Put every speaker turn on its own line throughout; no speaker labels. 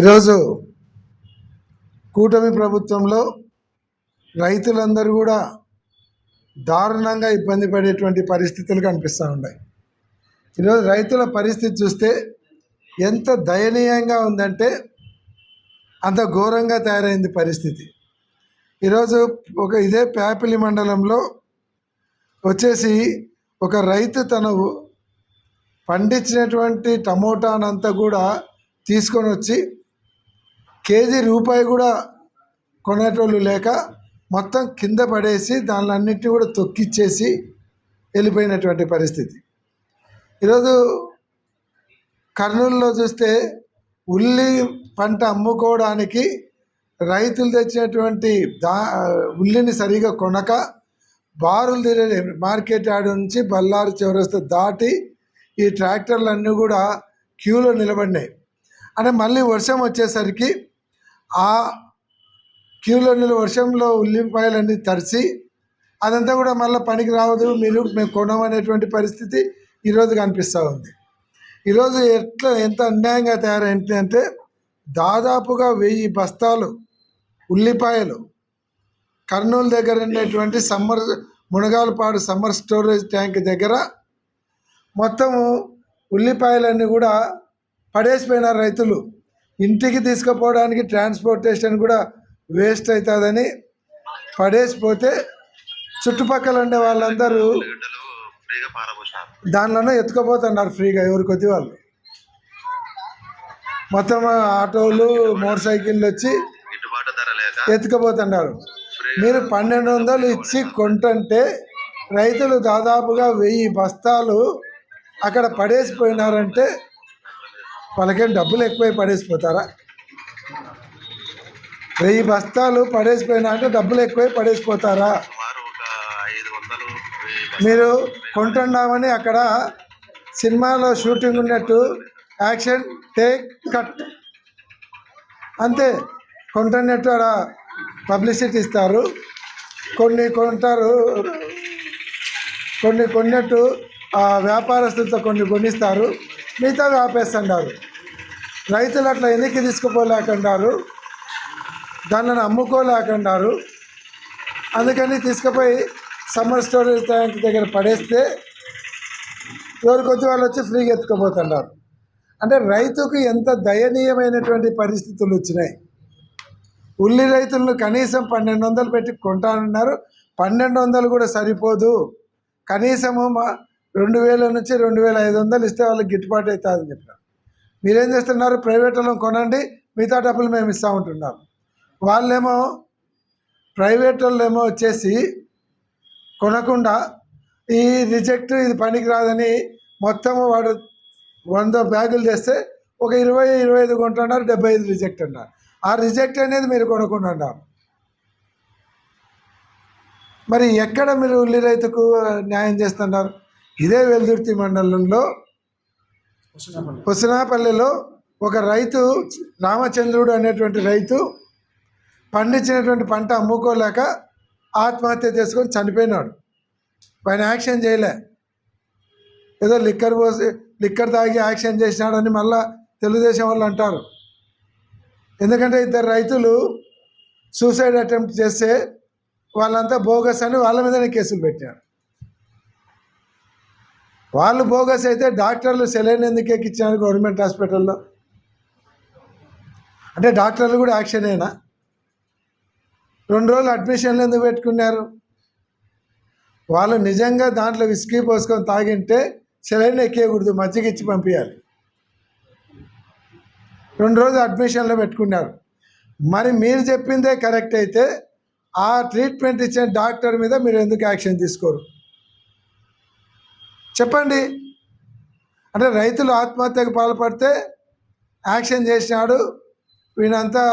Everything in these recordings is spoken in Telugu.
ఈరోజు కూటమి ప్రభుత్వంలో రైతులందరూ కూడా దారుణంగా ఇబ్బంది పడేటువంటి పరిస్థితులు కనిపిస్తూ ఉన్నాయి. ఈరోజు రైతుల పరిస్థితి చూస్తే ఎంత దయనీయంగా ఉందంటే అంత ఘోరంగా తయారైంది పరిస్థితి. ఈరోజు ఒక ఇదే ప్యాపిలి మండలంలో వచ్చేసి ఒక రైతు తన పండించినటువంటి టమోటానంతా కూడా తీసుకొని వచ్చి కేజీ రూపాయి కూడా కొనేటోళ్ళు లేక మొత్తం కింద పడేసి దానిలన్నింటినీ కూడా తొక్కిచ్చేసి వెళ్ళిపోయినటువంటి పరిస్థితి. ఈరోజు కర్నూలులో చూస్తే ఉల్లి పంట అమ్ముకోవడానికి రైతులు తెచ్చినటువంటి దా ఉల్లిని సరిగా కొనక బారులు తిరిగే మార్కెట్ యార్డ్ నుంచి బల్లారు చివరస్తు దాటి ఈ ట్రాక్టర్లన్నీ కూడా క్యూలో నిలబడినాయి. అంటే మళ్ళీ వర్షం వచ్చేసరికి ఆ క్యూలో నిలు వర్షంలో ఉల్లిపాయలన్నీ తడిసి అదంతా కూడా మళ్ళీ పనికి రావద్దు మీరు మేము కొనమనేటువంటి పరిస్థితి ఈరోజు కనిపిస్తూ ఉంది. ఈరోజు ఎట్లా ఎంత అన్యాయంగా తయారైంది అంటే దాదాపుగా వెయ్యి బస్తాలు ఉల్లిపాయలు కర్నూలు దగ్గర ఉండేటువంటి summer Munagalapadu summer storage tank దగ్గర మొత్తము ఉల్లిపాయలన్నీ కూడా పడేసిపోయినారు రైతులు ఇంటికి తీసుకుపోవడానికి ట్రాన్స్పోర్టేషన్ కూడా వేస్ట్ అవుతుందని పడేసిపోతే చుట్టుపక్కల ఉండే వాళ్ళందరూ దానిలోనే ఎత్తుకుపోతున్నారు ఫ్రీగా ఎవరి కొద్ది వాళ్ళు. మొత్తం ఆటోలు మోటార్ సైకిళ్ళు వచ్చి ఎత్తుకుపోతున్నారు. మీరు పన్నెండు వందలు ఇచ్చి కొంటుంటే రైతులు దాదాపుగా వెయ్యి బస్తాలు అక్కడ పడేసిపోయినారంటే వాళ్ళకేం డబ్బులు ఎక్కువై పడేసిపోతారా? వెయ్యి బస్తాలు పడేసిపోయినా అంటే డబ్బులు ఎక్కువై పడేసిపోతారా? మీరు కొంటున్నామని అక్కడ సినిమాలో షూటింగ్ ఉన్నట్టు యాక్షన్ టేక్ కట్. అంతే కొంటున్నట్టు అక్కడ పబ్లిసిటీ ఇస్తారు. కొన్ని కొంటారు కొన్ని కొన్నట్టు వ్యాపారస్తులతో కొన్ని కొనిస్తారు మిగతా ఆపేస్తున్నారు రైతులు అట్లా ఎన్నికి తీసుకుపోలేకున్నారు దానిని అమ్ముకోలేకున్నారు అందుకని తీసుకుపోయి సమ్మర్ స్టోరేజ్ ట్యాంక్ దగ్గర పడేస్తే ఎవరికొచ్చి వాళ్ళు వచ్చి ఫ్రీగా ఎత్తుకుపోతున్నారు అంటే రైతుకు ఎంత దయనీయమైనటువంటి పరిస్థితులు వచ్చినాయి. ఉల్లి రైతులను కనీసం పన్నెండు వందలు పెట్టి కొంటానన్నారు. పన్నెండు వందలు కూడా సరిపోదు. కనీసము మా రెండు వేల నుంచి రెండు వేల ఐదు వందలు ఇస్తే వాళ్ళకి గిట్టుబాటు అవుతుందని చెప్పినారు. మీరేం చేస్తున్నారు? ప్రైవేట్ వాళ్ళని కొనండి మిగతా డబ్బులు మేము ఇస్తూ ఉంటున్నాం. వాళ్ళేమో ప్రైవేట్ వాళ్ళేమో వచ్చేసి కొనకుండా ఈ రిజెక్ట్ ఇది పనికి రాదని మొత్తం వాడు వంద బ్యాగులు చేస్తే ఒక ఇరవై ఇరవై ఐదు కొంటున్నారు డెబ్బై ఐదు రిజెక్ట్ అన్నారు. ఆ రిజెక్ట్ అనేది మీరు కొనకుండా మరి ఎక్కడ మీరు ఉల్లి రైతుకు న్యాయం చేస్తున్నారు? ఇదే వెల్దుర్తి మండలంలో హుసనాపల్లిలో ఒక రైతు రామచంద్రుడు అనేటువంటి రైతు పండించినటువంటి పంట అమ్ముకోలేక ఆత్మహత్య చేసుకొని చనిపోయినాడు. ఆయన యాక్షన్ చేయలే. ఏదో లిక్కర్ పోసి లిక్కర్ తాగి యాక్షన్ చేసినాడని మళ్ళా తెలుగుదేశం వాళ్ళు అంటారు. ఎందుకంటే ఇద్దరు రైతులు సూసైడ్ అటెంప్ట్ చేస్తే వాళ్ళంతా బోగస్ అని వాళ్ళ మీదనే కేసులు పెట్టారు వాళ్ళు బోగస్ అయితే డాక్టర్లు సెలైన్ ఎందుకు ఎక్కించారు గవర్నమెంట్ హాస్పిటల్లో? అంటే డాక్టర్లు కూడా యాక్షనేనా? రెండు రోజులు అడ్మిషన్లు ఎందుకు పెట్టుకున్నారు? వాళ్ళు నిజంగా దాంట్లో విస్కీ పోసుకొని తాగింటే సెలైన్ ఎక్కేయకూడదు మజ్జిగ ఇచ్చి పంపించాలి రెండు రోజులు అడ్మిషన్లో పెట్టుకున్నారు. మరి మీరు చెప్పిందే కరెక్ట్ అయితే ఆ ట్రీట్మెంట్ ఇచ్చిన డాక్టర్ మీద మీరు ఎందుకు యాక్షన్ తీసుకోరు? చెప్పండి. అంటే రైతులు ఆత్మహత్యకు పాల్పడితే యాక్షన్ చేసినాడు. వీళ్ళంతా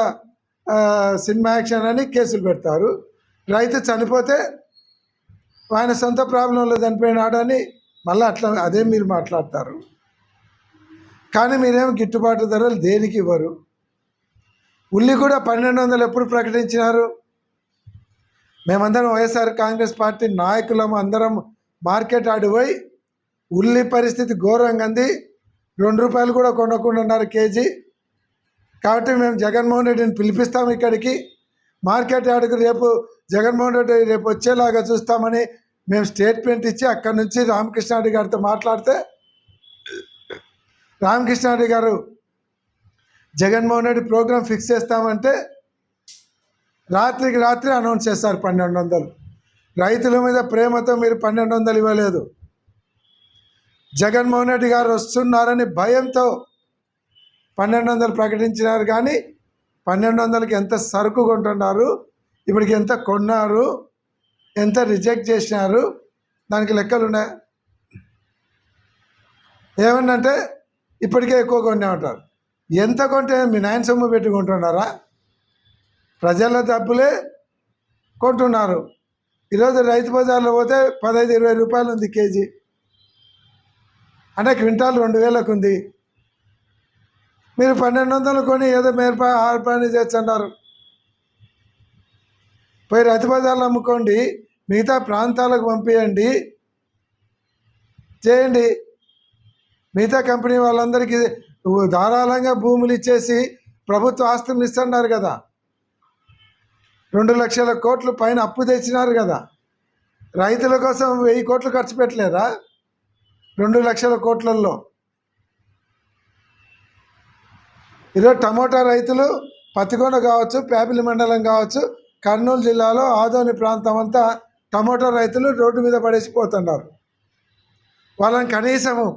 సినిమా యాక్షన్ అని కేసులు పెడతారు. రైతు చనిపోతే ఆయన సొంత ప్రాబ్లంలో చనిపోయినాడు అని మళ్ళీ అట్లా అదే మీరు మాట్లాడతారు. కానీ మీరేం గిట్టుబాటు ధరలు దేనికి ఇవ్వరు? ఉల్లి కూడా పన్నెండు వందలు ఎప్పుడు ప్రకటించినారు? మేమందరం వైఎస్ఆర్ కాంగ్రెస్ పార్టీ నాయకులం అందరం మార్కెట్ ఆడిపోయి ఉల్లి పరిస్థితి ఘోరంగా ఉంది. రెండు రూపాయలు కూడా కొనకుండా ఉన్నారు కేజీ. కాబట్టి మేము జగన్మోహన్ రెడ్డిని పిలిపిస్తాం ఇక్కడికి. మార్కెట్ యార్డుకు రేపు జగన్మోహన్ రెడ్డి రేపు వచ్చేలాగా చూస్తామని మేము స్టేట్మెంట్ ఇచ్చి అక్కడి నుంచి రామకృష్ణారెడ్డి గారితో మాట్లాడితే రామకృష్ణారెడ్డి గారు జగన్మోహన్ రెడ్డి ప్రోగ్రాం ఫిక్స్ చేస్తామంటే రాత్రికి రాత్రి అనౌన్స్ చేస్తారు పన్నెండు వందలు. రైతుల మీద ప్రేమతో మీరు పన్నెండు వందలు ఇవ్వలేదు. జగన్మోహన్ రెడ్డి గారు వస్తున్నారని భయంతో పన్నెండు వందలు ప్రకటించినారు కానీ పన్నెండు వందలకి ఎంత సరుకు కొంటున్నారు ఇప్పటికి ఎంత కొన్నారు ఎంత రిజెక్ట్ చేసినారు దానికి లెక్కలు ఉన్నాయి? ఏమన్నంటే ఇప్పటికే ఎక్కువ కొన్నామంటారు. ఎంత కొంటే మీ నాయన సొమ్ము పెట్టుకుంటున్నారా? ప్రజల డబ్బులే కొంటున్నారు. ఈరోజు రైతు బజార్లో పోతే పదహైదు ఇరవై రూపాయలు ఉంది కేజీ. అంటే క్వింటాల్ రెండు వేలకు ఉంది. మీరు పన్నెండు వందలు కొని ఏదో మేరప పని చేస్తున్నారు. పోయి రైతు బజార్లో అమ్ముకోండి మిగతా ప్రాంతాలకు పంపించండి చేయండి. మిగతా కంపెనీ వాళ్ళందరికీ ధారాళంగా భూములు ఇచ్చేసి ప్రభుత్వ ఆస్తులు ఇస్తున్నారు కదా. రెండు లక్షల కోట్లు పైన అప్పు తెచ్చినారు కదా. రైతుల కోసం వెయ్యి కోట్లు ఖర్చు పెట్టలేరా రెండు లక్షల కోట్లల్లో. ఈరోజు టమోటా రైతులు పత్తికొండ కావచ్చు ప్యాపిలి మండలం కావచ్చు కర్నూలు జిల్లాలో ఆదోని ప్రాంతం అంతా టమోటా రైతులు రోడ్డు మీద పడేసిపోతున్నారు వాళ్ళని కనీసము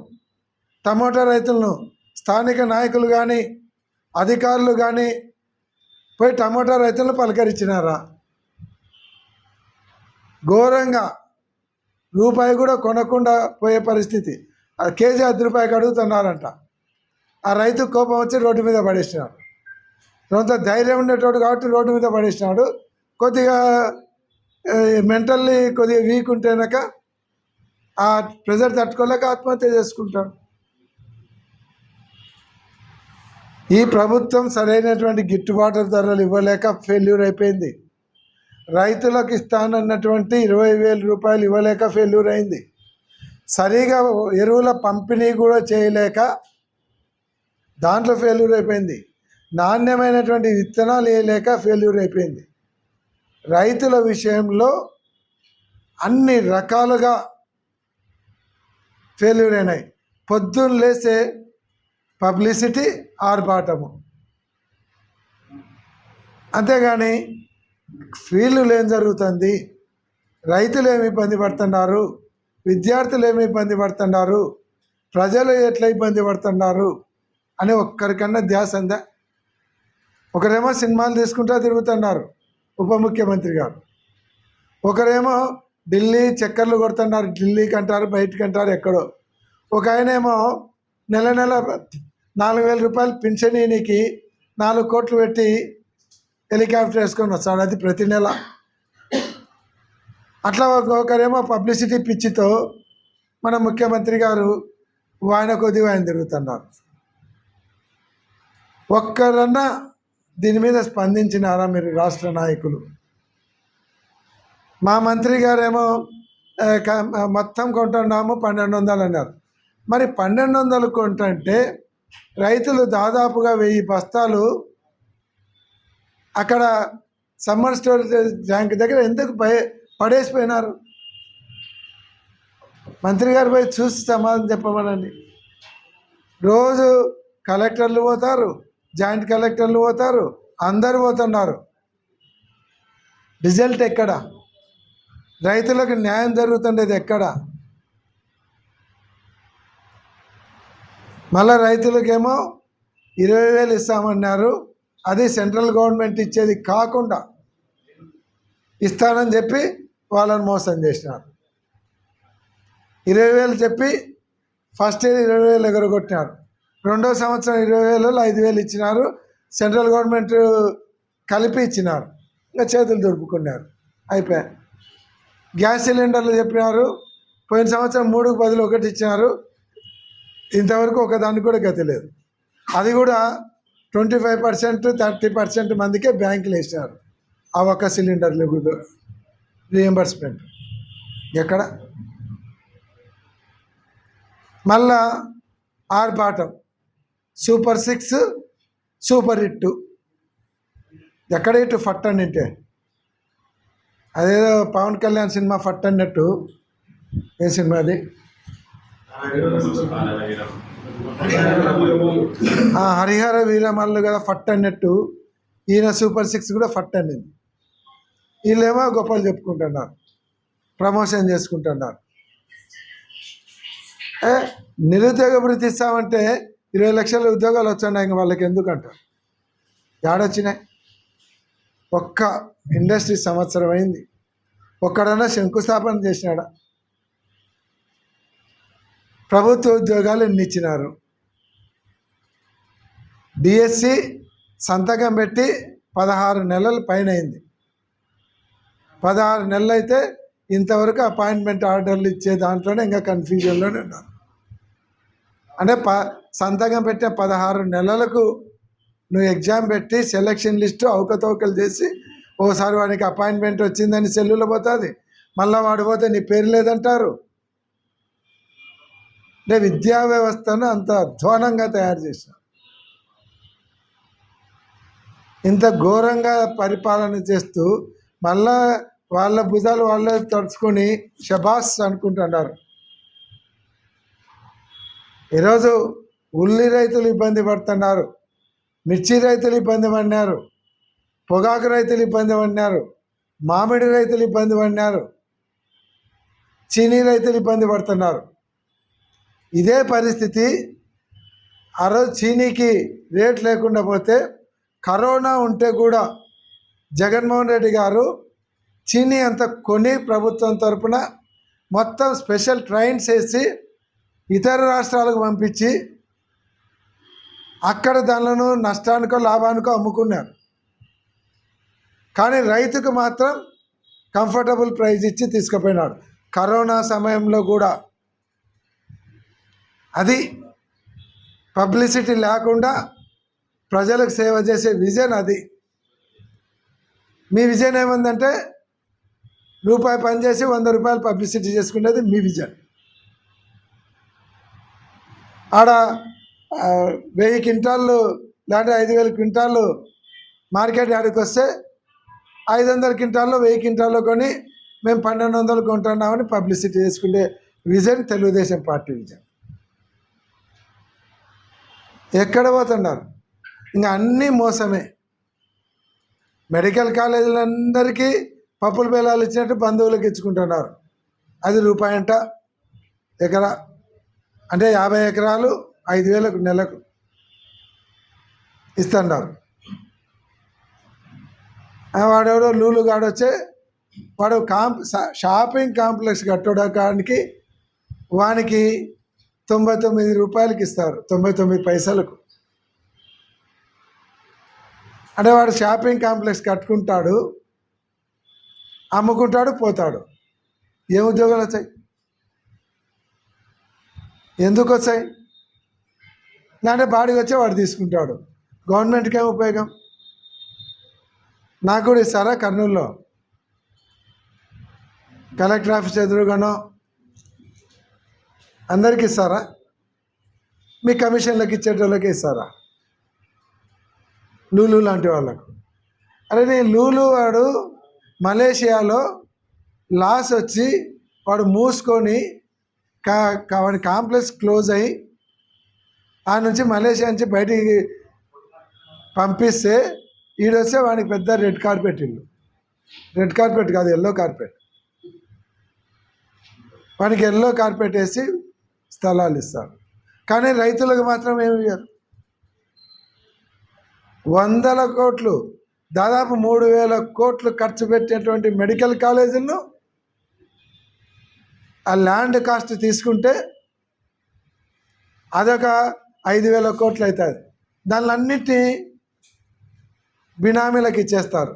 టమోటా రైతులను స్థానిక నాయకులు కానీ అధికారులు కానీ పోయి టమోటా రైతులను పలకరించినారా? ఘోరంగా రూపాయి కూడా కొనకుండా పోయే పరిస్థితి. అది కేజీ అర్ధ రూపాయికి అడుగుతున్నారంట ఆ రైతు కోపం వచ్చి రోడ్డు మీద పడేసినాడు. కొంత ధైర్యం ఉండేటోడు కాబట్టి రోడ్డు మీద పడేసినాడు. కొద్దిగా మెంటల్లీ కొద్దిగా వీక్ ఉంటేనక ఆ ప్రెజర్ తట్టుకోలేక ఆత్మహత్య చేసుకుంటాడు. ఈ ప్రభుత్వం సరైనటువంటి గిట్టుబాటు ధరలు ఇవ్వలేక ఫెయిల్యూర్ అయిపోయింది. రైతులకు ఇస్తానన్నటువంటి ఇరవై వేల రూపాయలు ఇవ్వలేక ఫెయిల్యూర్ అయింది. సరిగా ఎరువుల పంపిణీ కూడా చేయలేక దాంట్లో ఫెయిల్యూర్ అయిపోయింది. నాణ్యమైనటువంటి విత్తనాలు వేయలేక ఫెయిల్యూర్ అయిపోయింది. రైతుల విషయంలో అన్ని రకాలుగా ఫెయిల్యూర్ అయినాయి. పొద్దున్న లేసే పబ్లిసిటీ ఆర్భాటము. అంతేగాని ఫీల్డ్లు ఏం జరుగుతుంది? రైతులు ఏమి ఇబ్బంది పడుతున్నారు? విద్యార్థులు ఏమి ఇబ్బంది పడుతున్నారు? ప్రజలు ఎట్లా ఇబ్బంది పడుతున్నారు? అని ఒక్కరికన్నా ధ్యాస ఉందా? ఒకరేమో సినిమాలు తీసుకుంటూ తిరుగుతున్నారు ఉప ముఖ్యమంత్రి గారు. ఒకరేమో ఢిల్లీ చక్కర్లు కొడుతున్నారు ఢిల్లీకి అంటారు బయటికి అంటారు ఎక్కడో. ఒక ఆయనేమో నెల నెల నాలుగు వేల రూపాయలు పింఛనీనికి నాలుగు కోట్లు పెట్టి హెలికాప్టర్ వేసుకొని వస్తాడు అది ప్రతి నెల. అట్లా ఒకరేమో పబ్లిసిటీ పిచ్చితో మన ముఖ్యమంత్రి గారు వాయన కొద్దిగా ఆయన తిరుగుతున్నారు. ఒక్కరన్నా దీని మీద స్పందించినారా మీరు రాష్ట్ర నాయకులు? మా మంత్రి గారేమో మొత్తం కొంటున్నాము పన్నెండు వందలు అన్నారు. మరి పన్నెండు వందలు కొంటుంటే రైతులు దాదాపుగా వెయ్యి బస్తాలు అక్కడ సమ్మర్ స్టోరేజ్ ట్యాంక్ దగ్గర ఎందుకు పై పడేసిపోయినారు? మంత్రి గారు పోయి చూసి సమాధానం చెప్పమనండి. రోజు కలెక్టర్లు పోతారు జాయింట్ కలెక్టర్లు పోతారు అందరు పోతున్నారు. రిజల్ట్ ఎక్కడ? రైతులకు న్యాయం జరుగుతుండేది ఎక్కడ? మళ్ళా రైతులకేమో ఇరవై వేలు ఇస్తామన్నారు. అది సెంట్రల్ గవర్నమెంట్ ఇచ్చేది కాకుండా ఇస్తానని చెప్పి వాళ్ళని మోసం చేసినారు. ఇరవై వేలు చెప్పి ఫస్ట్ ఇయర్ ఇరవై వేలు ఎగరగొట్టినారు. రెండో సంవత్సరం ఇరవై వేలలో ఐదు వేలు ఇచ్చినారు. సెంట్రల్ గవర్నమెంట్ కలిపి ఇచ్చినారు. ఇంకా చేతులు దొరుకుకున్నారు అయిపోయాయి గ్యాస్ సిలిండర్లు చెప్పినారు. పోయిన సంవత్సరం మూడుకు బదులు ఒకటి ఇచ్చినారు. ఇంతవరకు ఒకదానికి కూడా గతి లేదు. అది కూడా twenty five percent thirty percent మందికే బ్యాంకులు వేసినారు ఆ ఒక్క సిలిండర్లు కూడా రియంబర్స్మెంట్ ఎక్కడ? మళ్ళా ఆర్భాటం సూపర్ సిక్స్ సూపర్ హిట్. ఎక్కడ ఇటు ఫట్ అన్నింటే అదేదో పవన్ కళ్యాణ్ సినిమా ఫట్ అన్నట్టు ఏ సినిమా అది? హరిహర వీరమల్లు కదా ఫట్ అన్నట్టు. ఈయన సూపర్ సిక్స్ కూడా ఫట్ అనింది వీళ్ళేమో గొప్పలు చెప్పుకుంటున్నారు. ప్రమోషన్ చేసుకుంటున్నారు. ఏ నిరుద్యోగ వృత్తి ఇస్తామంటే ఇరవై లక్షల ఉద్యోగాలు వచ్చాయి ఇంక వాళ్ళకి ఎందుకంటారు ఏడొచ్చినాయి ఒక్క ఇండస్ట్రీ సంవత్సరం అయింది. ఒక్కడన్నా శంకుస్థాపన చేసినాడా? ప్రభుత్వ ఉద్యోగాలు ఎన్ని ఇచ్చినారు? డిఎస్సి సంతకం పెట్టి పదహారు నెలలు పైన అయింది. పదహారు నెలలు అయితే ఇంతవరకు అపాయింట్మెంట్ ఆర్డర్లు ఇచ్చే దాంట్లోనే ఇంకా కన్ఫ్యూజన్లోనే ఉన్నారు. అంటే ప సంతకం పెట్టిన పదహారు నెలలకు నువ్వు ఎగ్జామ్ పెట్టి సెలక్షన్ లిస్టు అవకతవకలు చేసి ఓసారి వాడికి అపాయింట్మెంట్ వచ్చిందని సెల్లులో పోతుంది. మళ్ళీ వాడు పోతే నీ పేరు లేదంటారు. అంటే విద్యా వ్యవస్థను అంత అధ్వానంగా తయారు చేశారు ఇంత ఘోరంగా పరిపాలన చేస్తూ మళ్ళా వాళ్ళ భుజాలు వాళ్ళే తడుచుకొని షబాస్ అనుకుంటున్నారు. ఈరోజు ఉల్లి రైతులు ఇబ్బంది పడుతున్నారు మిర్చి రైతులు ఇబ్బంది పడినారు పొగాకు రైతులు ఇబ్బంది పడినారు మామిడి రైతులు ఇబ్బంది పడినారు చీనీ రైతులు ఇబ్బంది పడుతున్నారు. ఇదే పరిస్థితి. ఆ రోజు చీనీకి రేట్ లేకుండా పోతే కరోనా ఉంటే కూడా జగన్మోహన్ రెడ్డి గారు చీనీ అంతా కొని ప్రభుత్వం తరపున మొత్తం స్పెషల్ ట్రైన్స్ వేసి ఇతర రాష్ట్రాలకు పంపించి అక్కడ దానిలను నష్టానికో లాభానికో అమ్ముకున్నారు. కానీ రైతుకు మాత్రం కంఫర్టబుల్ ప్రైస్ ఇచ్చి తీసుకుపోయినాడు. కరోనా సమయంలో కూడా అది పబ్లిసిటీ లేకుండా ప్రజలకు సేవ చేసే విజన్ అది. మీ విజన్ ఏముందంటే రూపాయి పనిచేసి వంద రూపాయలు పబ్లిసిటీ చేసుకునేది మీ విజన్. ఆడ వెయ్యి క్వింటాళ్ళు లేదంటే ఐదు వేల క్వింటాళ్ళు మార్కెట్ యాడికి వస్తే ఐదు వందల క్వింటాల్లో వెయ్యి క్వింటాల్లో కొని మేము పన్నెండు వందలు కొంటున్నామని పబ్లిసిటీ చేసుకునే విజన్ తెలుగుదేశం పార్టీ విజన్. ఎక్కడ పోతున్నారు? ఇంకా అన్నీ మోసమే. మెడికల్ కాలేజీలందరికీ పప్పుల బేలాలు ఇచ్చినట్టు బంధువులకు ఇచ్చుకుంటున్నారు. అది రూపాయి అంట ఎకరా. అంటే యాభై ఎకరాలు ఐదు వేలకు నెలకు ఇస్తున్నారు. వాడెవడో లూలు గాడొచ్చే వాడు కాంప్ షాపింగ్ కాంప్లెక్స్ కట్టడానికి వానికి తొంభై తొమ్మిది రూపాయలకి ఇస్తారు తొంభై తొమ్మిది పైసలకు. అంటే వాడు షాపింగ్ కాంప్లెక్స్ కట్టుకుంటాడు అమ్ముకుంటాడు పోతాడు. ఏ ఉద్యోగాలు వచ్చాయి ఎందుకు వచ్చాయి లేదంటే బాడీకి వచ్చే వాడు తీసుకుంటాడు. గవర్నమెంట్కి ఏం ఉపయోగం? నాకు కూడా ఇస్తారా కర్నూలులో. కలెక్టర్ ఆఫీస్ ఎదురుగానో అందరికి ఇస్తారా? మీ కమిషన్లకు ఇచ్చేటోళ్ళకి ఇస్తారా? లూలు లాంటి వాళ్ళకు. అరే నేను లూలు వాడు మలేషియాలో లాస్ వచ్చి వాడు మూసుకొని కా కా- వాడి కాంప్లెక్స్ క్లోజ్ అయ్యి ఆ నుంచి మలేషియా నుంచి బయటికి పంపిస్తే ఈడొస్తే వాడికి పెద్ద రెడ్ కార్పెట్ ఇల్లు రెడ్ కార్పెట్ కాదు ఎల్లో కార్పెట్. వానికి ఎల్లో కార్పెట్ వేసి స్థలాలు ఇస్తారు. కానీ రైతులకు మాత్రం ఏమి ఇవ్వరు వందల కోట్లు దాదాపు మూడు వేల కోట్లు ఖర్చు పెట్టేటువంటి మెడికల్ కాలేజీలను ఆ ల్యాండ్ కాస్ట్ తీసుకుంటే అదొక ఐదు వేల కోట్లు అవుతుంది. దాని అన్నిటినీ బినామీలకు ఇచ్చేస్తారు.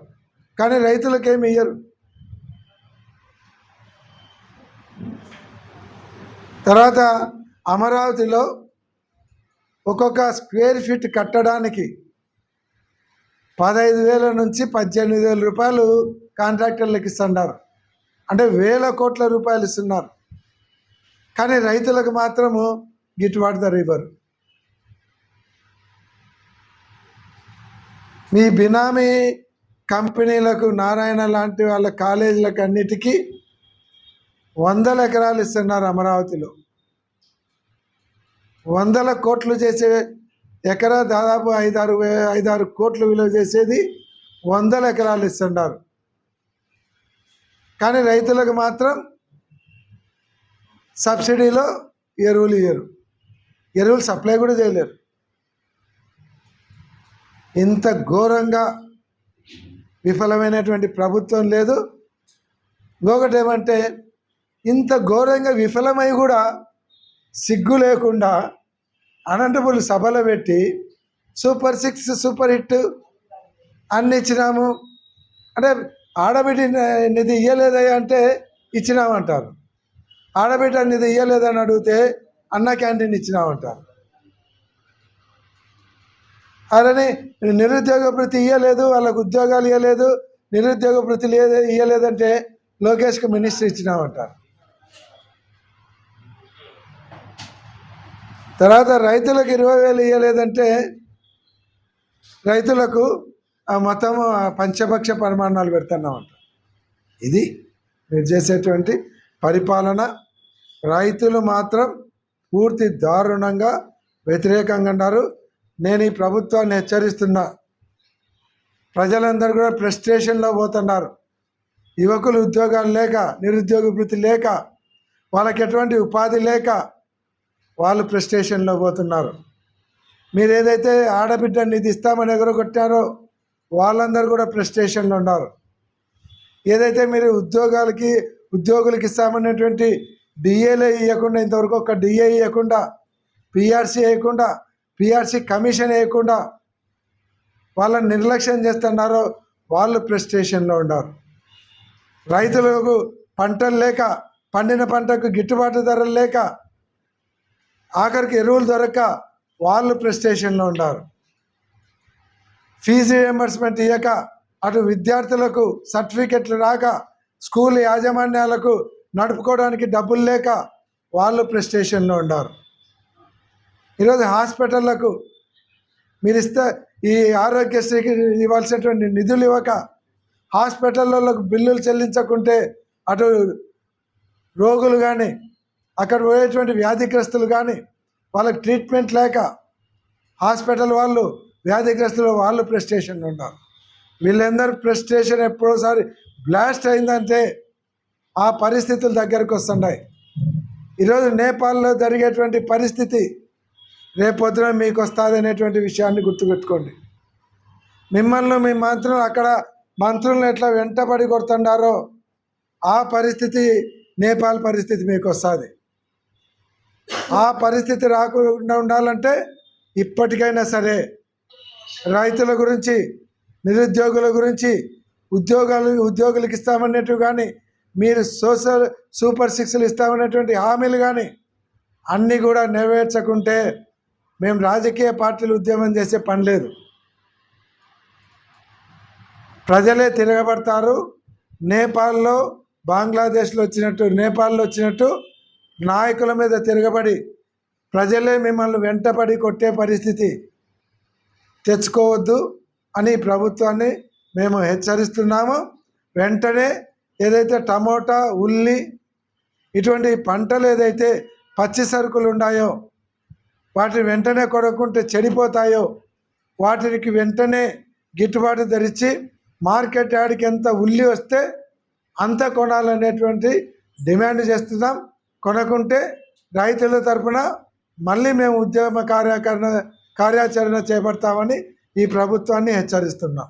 కానీ రైతులకేమి ఇయ్యరు. తర్వాత అమరావతిలో ఒక్కొక్క స్క్వేర్ ఫీట్ కట్టడానికి పదహైదు వేల నుంచి పద్దెనిమిది వేల రూపాయలు కాంట్రాక్టర్లకు ఇస్తున్నారు. అంటే వేల కోట్ల రూపాయలు ఇస్తున్నారు. కానీ రైతులకు మాత్రము గిట్టుబాటు ధర ఇవ్వరు. మీ బినామీ కంపెనీలకు నారాయణ లాంటి వాళ్ళ కాలేజీలకు అన్నిటికీ వందల ఎకరాలు ఇస్తున్నారు అమరావతిలో. వందల కోట్లు చేసే ఎకరా దాదాపు ఐదారు వే- ఐదారు కోట్లు విలువ చేసేది వందల ఎకరాలు ఇస్తున్నారు. కానీ రైతులకు మాత్రం సబ్సిడీలో ఎరువులు ఇయ్యరు. ఎరువులు సప్లై కూడా చేయలేరు. ఇంత ఘోరంగా విఫలమైనటువంటి ప్రభుత్వం లేదు. ఇంకొకటి ఏమంటే ఇంత ఘోరంగా విఫలమై కూడా సిగ్గు లేకుండా అనంతపురం సభలో పెట్టి సూపర్ సిక్స్ సూపర్ హిట్ అన్ని ఇచ్చినాము. అంటే ఆడబిడ్డ నిధి ఇయ్యలేదయ్యా అంటే ఇచ్చినామంటారు. ఆడబిడ్డ నిధి ఇయ్యలేదని అడిగితే అన్న క్యాంటీన్ ఇచ్చినామంటారు. అలానే నిరుద్యోగ వృత్తి ఇవ్వలేదు వాళ్ళకు ఉద్యోగాలు ఇవ్వలేదు నిరుద్యోగ వృత్తి లేదు ఇవ్వలేదంటే లోకేష్కి మినిస్టర్ ఇచ్చినామంటారు. తర్వాత రైతులకు ఇరవై వేలు ఇవ్వలేదంటే రైతులకు ఆ మతము పంచపక్ష పరిమాణాలు పెడుతున్నామంట. ఇది మీరు చేసేటువంటి పరిపాలన. రైతులు మాత్రం పూర్తి దారుణంగా వ్యతిరేకంగా ఉన్నారు. నేను ఈ ప్రభుత్వాన్ని హెచ్చరిస్తున్నా. ప్రజలందరూ కూడా ప్రస్టేషన్లో పోతున్నారు. యువకులు ఉద్యోగాలు లేక నిరుద్యోగ వృత్తి లేక వాళ్ళకి ఎటువంటి ఉపాధి లేక వాళ్ళు ఫ్రస్ట్రేషన్లో పోతున్నారు. మీరు ఏదైతే ఆడబిడ్డ నిధి ఇస్తామని ఎగరగొట్టారో వాళ్ళందరూ కూడా ఫ్రస్ట్రేషన్లో ఉన్నారు. ఏదైతే మీరు ఉద్యోగాలకి ఉద్యోగులకి ఇస్తామనేటువంటి డిఏలే ఇవ్వకుండా ఇంతవరకు ఒక డిఏ ఇవ్వకుండా పిఆర్సీ వేయకుండా పిఆర్సీ కమిషన్ వేయకుండా వాళ్ళని నిర్లక్ష్యం చేస్తున్నారో వాళ్ళు ప్రెస్టేషన్లో ఉన్నారు. రైతులకు పంటలు లేక పండిన పంటకు గిట్టుబాటు ధరలు లేక ఆఖరికి ఎరువులు దొరక్క వాళ్ళు ప్రెస్టేషన్లో ఉన్నారు. ఫీజు రియంబర్స్మెంట్ ఇవ్వక అటు విద్యార్థులకు సర్టిఫికెట్లు రాక స్కూల్ యాజమాన్యాలకు నడుపుకోవడానికి డబ్బులు లేక వాళ్ళు ప్రెస్టేషన్లో ఉన్నారు. ఈరోజు హాస్పిటళ్ళకు మీరు ఇస్తే ఈ ఆరోగ్యశ్రీకి ఇవ్వాల్సినటువంటి నిధులు ఇవ్వక హాస్పిటళ్ళకు బిల్లులు చెల్లించకుంటే అటు రోగులు కానీ అక్కడ పోయేటువంటి వ్యాధిగ్రస్తులు కానీ వాళ్ళకి ట్రీట్మెంట్ లేక హాస్పిటల్ వాళ్ళు వ్యాధిగ్రస్తులు వాళ్ళు ప్రెస్టేషన్లో ఉన్నారు. వీళ్ళందరూ ప్రెస్టేషన్ ఎప్పుడోసారి బ్లాస్ట్ అయిందంటే ఆ పరిస్థితులు దగ్గరకు వస్తున్నాయి. ఈరోజు నేపాల్లో జరిగేటువంటి పరిస్థితి రేపొద్దున మీకు వస్తుంది అనేటువంటి విషయాన్ని గుర్తుపెట్టుకోండి. మిమ్మల్ని మీ మంత్రులు అక్కడ మంత్రులను ఎట్లా వెంటబడి కొడుతున్నారో ఆ పరిస్థితి నేపాల్ పరిస్థితి మీకు వస్తుంది. ఆ పరిస్థితి రాకుండా ఉండాలంటే ఇప్పటికైనా సరే రైతుల గురించి నిరుద్యోగుల గురించి ఉద్యోగాలు ఉద్యోగులకు ఇస్తామన్నట్టు కానీ మీరు సోషల్ సూపర్ సిక్స్లు ఇస్తామన్నటువంటి హామీలు కానీ అన్నీ కూడా నెరవేర్చకుంటే మేము రాజకీయ పార్టీలు ఉద్యమం చేసే పని లేదు. ప్రజలే తిరగబడతారు. నేపాల్లో బంగ్లాదేశ్లో వచ్చినట్టు నేపాల్లో వచ్చినట్టు నాయకుల మీద తిరగబడి ప్రజలే మిమ్మల్ని వెంటపడి కొట్టే పరిస్థితి తెచ్చుకోవద్దు అని ప్రభుత్వాన్ని మేము హెచ్చరిస్తున్నాము. వెంటనే ఏదైతే టమోటా ఉల్లి ఇటువంటి పంటలు ఏదైతే పచ్చి సరుకులు ఉన్నాయో వాటిని వెంటనే కొనుక్కుంటే చెడిపోతాయో వాటికి వెంటనే గిట్టుబాటు ధరించి మార్కెట్ యార్డ్కి ఎంత ఉల్లి వస్తే అంత కొనాలనేటువంటి డిమాండ్ చేస్తున్నాం. కొనకుంటే రైతుల తరఫున మళ్ళీ మేము ఉద్యమ కార్యాకరణ కార్యాచరణ చేపడతామని ఈ ప్రభుత్వాన్ని హెచ్చరిస్తున్నాం.